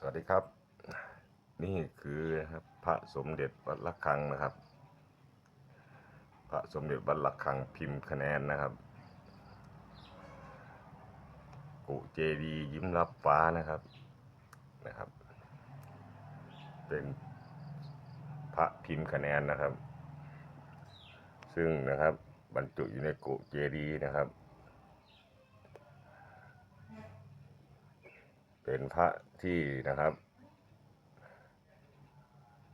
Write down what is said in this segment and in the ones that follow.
สวัสดีครับ นี่คือนะครับพระสมเด็จวัดระฆังนะครับ พระสมเด็จวัดระฆังพิมพ์คะแนนนะครับกุเจดียิ้มรับฟ้านะครับนะครับ เป็นพระพิมพ์คะแนนนะครับ ซึ่งนะครับบรรจุอยู่ในกุเจดีย์นะครับ เป็นพระ ที่นะครับ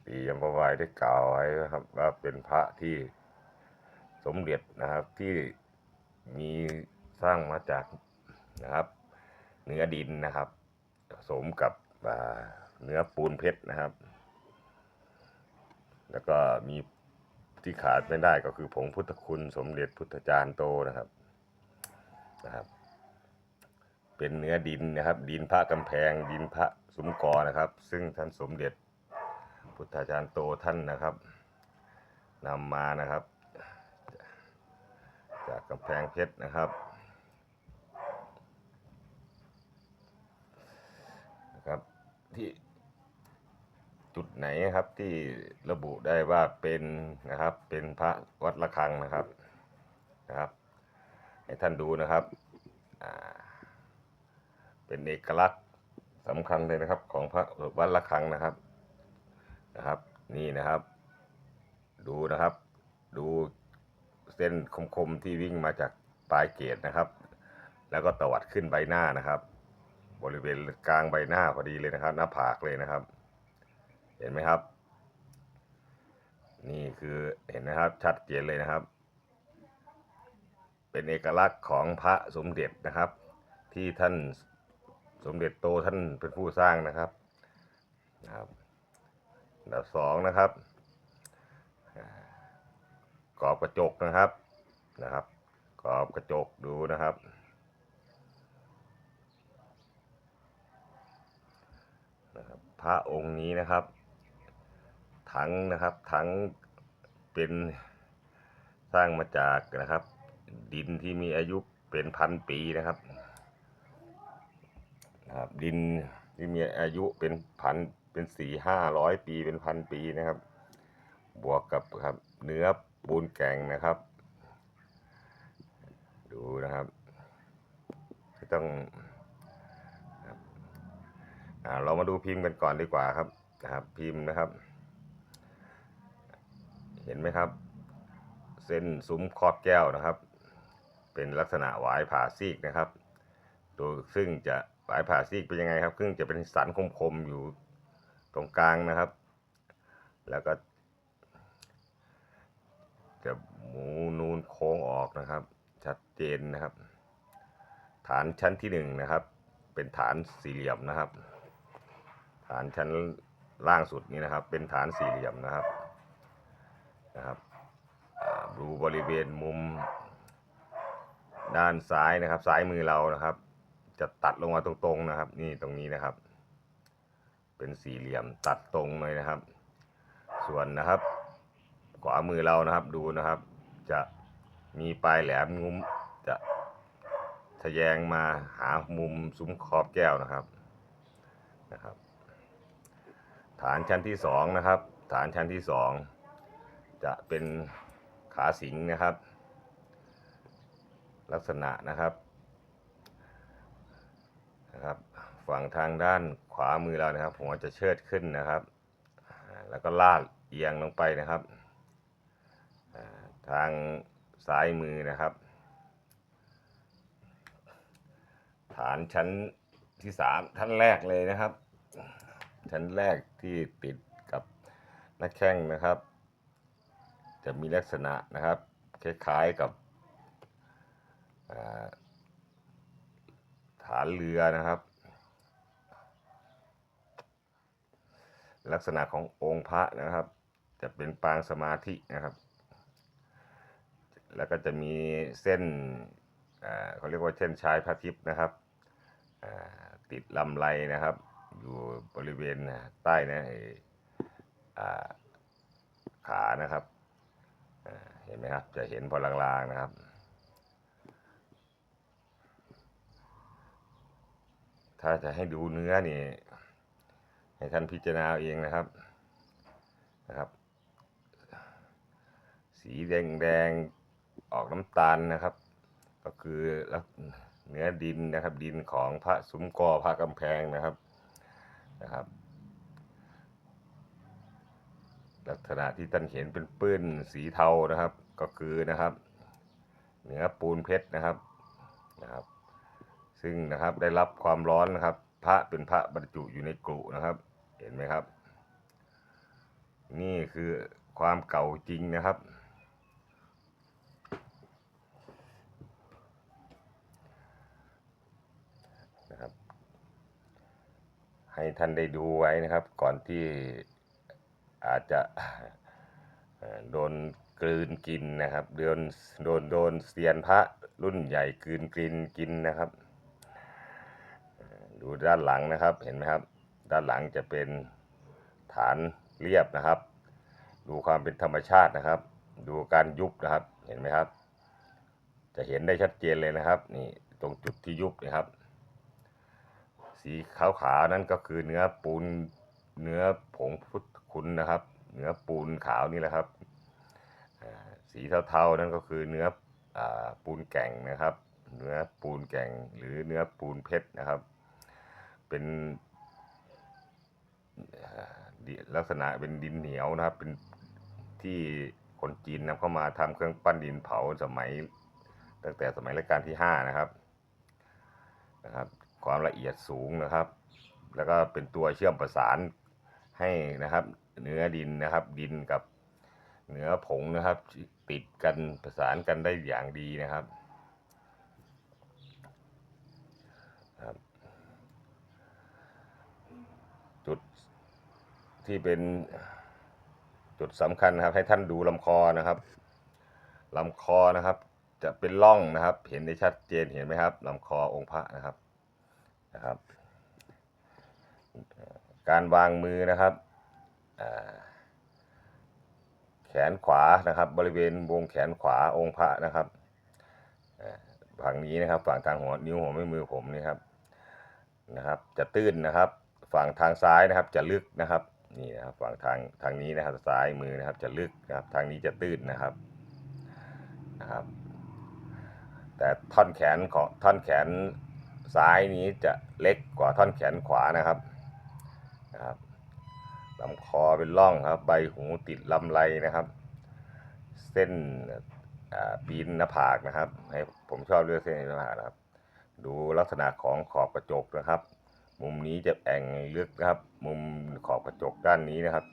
ปียมประวายได้กล่าวไว้นะครับ ว่าเป็นพระที่สมเด็จนะครับที่มีสร้างมาจากนะครับ เนื้อดินนะครับ สมกับเนื้อปูนเพชรนะครับ แล้วก็มีที่ขาดไม่ได้ก็คือผงพุทธคุณสมเด็จพุทธจารย์โตนะครับนะครับ เป็นเนื้อดินนะครับ ดินพระกำแพง ดินพระสุมกอนะครับ ซึ่งท่านสมเด็จ พุทธาจารย์โตท่านนะครับนำมานะครับ จากกำแพงเพชรนะครับนะครับที่จุดไหนครับที่ระบุได้ว่าเป็นนะครับเป็นพระวัดระฆังนะครับนะครับ ให้ท่านดูนะครับอ่า เป็นเอกลักษณ์สำคัญเลยนะครับ ของพระวัดระฆังนะครับนะครับ นี่นะครับ ดูนะครับ ดูเส้นคมๆที่วิ่งมาจากปลายเกตนะครับ แล้วก็ตวัดขึ้นใบหน้านะครับ บริเวณกลางใบหน้าพอดีเลยนะครับ หน้าผากเลยนะครับ เห็นไหมครับ นี่คือเห็นนะครับ ชัดเจนเลยนะครับ เป็นเอกลักษณ์ของพระสมเด็จนะครับ ที่ท่าน สมเด็จโตท่านเป็นผู้สร้างนะครับนะครับอันดับสองนะครับกรอบกระจกนะครับนะครับกรอบกระจกดูนะครับ นะครับ พระองค์นี้นะครับ ทั้งนะครับทั้งเป็นสร้างมาจากนะครับ ดินที่มีอายุเป็นพันปีนะครับ ครับดินที่มีอายุเป็นพันเป็นสี่ห้าร้อยปีเป็นพันปีนะครับ บวกกับครับเนื้อปูนแกงนะครับ ดูนะครับไม่ต้องครับอ่าเรามาดูพิมพ์กันก่อนดีกว่าครับนะครับพิมพ์นะครับ เห็นไหมครับ เส้นซุ้มครอบแก้วนะครับ เป็นลักษณะหวายผ่าซีกนะครับ โดยซึ่งจะ ปลายผ่าซีกเป็นยังไงครับซึ่งจะเป็นสันคมๆอยู่ตรงกลางนะครับ แล้วก็ จะหมูนูนโค้งออกนะครับ ชัดเจนนะครับ ฐานชั้นที่หนึ่งนะครับ เป็นฐานสี่เหลี่ยมนะครับ ฐานชั้นล่างสุดนี้นะครับ เป็นฐานสี่เหลี่ยมนะครับนะครับดูบริเวณมุมด้านซ้ายนะครับ ซ้ายมือเรานะครับ จะตัดลงมาตรงๆนะครับ นี่ตรงนี้นะครับ เป็นสี่เหลี่ยมตัดตรงเลยนะครับ ส่วนนะครับขวามือเรานะครับดูนะครับ จะมีปลายแหลมงุ้มจะทะแยงมาหามุมซุ้มขอบแก้วนะครับนะครับ ฐานชั้นที่สองนะครับ ฐานชั้นที่สองจะเป็นขาสิงนะครับ ลักษณะนะครับ นะครับ ฝั่งทางด้านขวามือเรานะครับ หัวจะเชิดขึ้นนะครับ แล้วก็ลาดเอียงลงไปนะครับ ทางซ้ายมือนะครับ ฐานชั้นที่สามท่านแรกเลยนะครับ ชั้นแรกที่ติดกับน้าแข้งนะครับ จะมีลักษณะนะครับ คล้ายๆกับ ฐานเรือนะครับ ลักษณะขององค์พระนะครับ จะเป็นปางสมาธินะครับ แล้วก็จะมีเส้นเขาเรียกว่าเส้นชายพระทิพย์นะครับติดลำไรนะครับ อยู่บริเวณใต้นะขานะครับเห็นไหมครับ จะเห็นพอลางๆนะครับ ถ้าจะให้ดูเนื้อนี่ ให้ท่านพิจารณาเองนะครับนะครับ สีแดงแดงๆออกน้ำตาลนะครับ ก็คือเนื้อดินนะครับ ดินของพระสุมกอพระกำแพงนะครับนะครับ ลักษณะที่ท่านเห็นเป็นปื้นสีเทานะครับ ก็คือนะครับ เนื้อปูนเพชรนะครับนะครับ ซึ่งนะครับได้รับความร้อนนะครับ พระเป็นพระบรรจุอยู่ในกรุนะครับ เห็นไหมครับ นี่คือความเก่าจริงนะครับ นะครับ ให้ท่านได้ดูไว้นะครับ ก่อนที่อาจจะโดนกลืนกินนะครับโดนโดนโดนเซียนพระรุ่นใหญ่กลืนกินกินนะครับ ดูด้านหลังนะครับเห็นไหมครับ ด้านหลังจะเป็นฐานเรียบนะครับ ดูความเป็นธรรมชาตินะครับ ดูการยุบนะครับเห็นไหมครับ จะเห็นได้ชัดเจนเลยนะครับนี่ตรงจุดที่ยุบนะครับ สีขาวๆนั่นก็คือเนื้อปูนเนื้อผงพุทธคุณนะครับ เนื้อปูนขาวนี่แหละครับสีเทาๆนั่นก็คือเนื้ออปูนแก่งนะครับ เนื้อปูนแก่งหรือเนื้อปูนเพชรนะครับ เป็นลักษณะเป็นดินเหนียวนะครับ เป็นที่คนจีนนำเข้ามาทำเครื่องปั้นดินเผาสมัย ตั้งแต่สมัยรัชกาลที่ห้านะครับนะครับ ความละเอียดสูงนะครับ แล้วก็เป็นตัวเชื่อมประสานให้นะครับ เนื้อดินนะครับ ดินกับเนื้อผงนะครับ ติดกันประสานกันได้อย่างดีนะครับ จุดที่เป็นจุดสำคัญนะครับ ให้ท่านดูลำคอนะครับลำคอนะครับ จะเป็นร่องนะครับ เห็นได้ชัดเจนเห็นไหมครับลำคอองค์พระนะครับนะครับ การวางมือนะครับแขนขวานะครับ บริเวณวงแขนขวาองค์พระนะครับฝั่งนี้นะครับฝั่งทางหัวนิ้วหัวแม่มือผมนี่ครับนะครับ จะตื้นนะครับ ฝั่งทางซ้ายนะครับจะลึกนะครับนี่นะครับฝั่งทางทางนี้นะครับซ้ายมือนะครับจะลึกนะครับทางนี้จะตื้นนะครับนะครับ แต่ท่อนแขนของท่อนแขนซ้ายนี้จะเล็กกว่าท่อนแขนขวานะครับนะครับลำคอเป็นร่องครับ ใบหูติดลำไรนะครับ เส้นปีนหน้าผากนะครับ ให้ผมชอบเลือกเส้นหน้าผากนะครับ ดูลักษณะของขอบกระจกนะครับ มุมนี้จะแอ่งลึกนะครับ มุมขอบกระจกด้านนี้นะครับ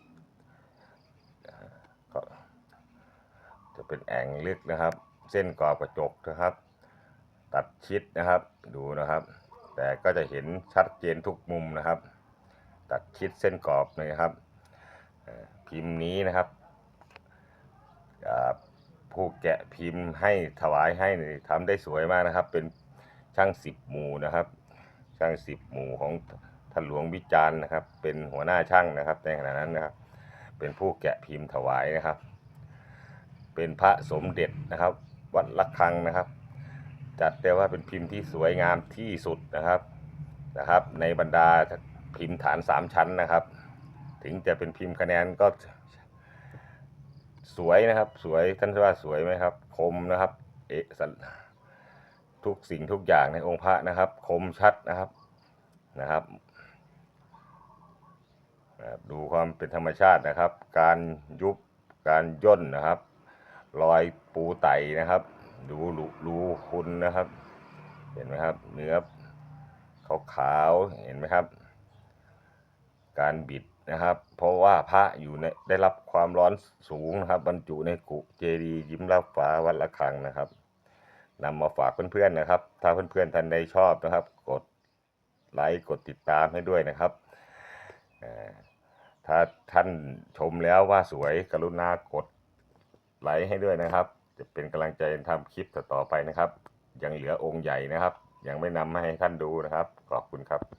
ก็จะเป็นแอ่งลึกนะครับ เส้นขอบกระจกนะครับ ตัดชิดนะครับดูนะครับ แต่ก็จะเห็นชัดเจนทุกมุมนะครับ ตัดชิดเส้นกรอบเลยนะครับพิมพ์นี้นะครับผู้แกะพิมพ์ให้ถวายให้นี่ทำได้สวยมากนะครับ เป็นช่างสิบหมู่นะครับ ช่างสิบหมู่ของท่านหลวงวิจารณ์นะครับ เป็นหัวหน้าช่างนะครับในขณะนั้นนะครับ เป็นผู้แกะพิมพ์ถวายนะครับ เป็นพระสมเด็จนะครับ วัดละคังนะครับ จัดได้ว่าเป็นพิมพ์ที่สวยงามที่สุดนะครับนะครับ ในบรรดาพิมพ์ฐานสามชั้นนะครับ ถึงจะเป็นพิมพ์คะแนนก็สวยนะครับ สวยท่านว่าสวยไหมครับ คมนะครับ เอกสัน ทุกสิ่งทุกอย่างในองค์พระนะครับ คมชัดนะครับนะครับดูความเป็นธรรมชาตินะครับ การยุบการย่นนะครับ รอยปูไตนะครับ ดูรูรูคุณนะครับ เห็นไหมครับ เนื้อขาวๆเห็นไหมครับ การบิดนะครับ เพราะว่าพระอยู่ในได้รับความร้อนสูงนะครับ บรรจุในกุเจดีย์ยิ้มรับฟ้าวัดละคังนะครับ นำมาฝากเพื่อนๆนะครับ ถ้าเพื่อนๆท่านใดชอบนะครับ กดไลค์กดติดตามให้ด้วยนะครับ ถ้าท่านชมแล้วว่าสวยกรุณากดไลค์ให้ด้วยนะครับ จะเป็นกำลังใจทำคลิปต่อๆไปนะครับ ยังเหลือองค์ใหญ่นะครับ ยังไม่นำมาให้ท่านดูนะครับ ขอบคุณครับ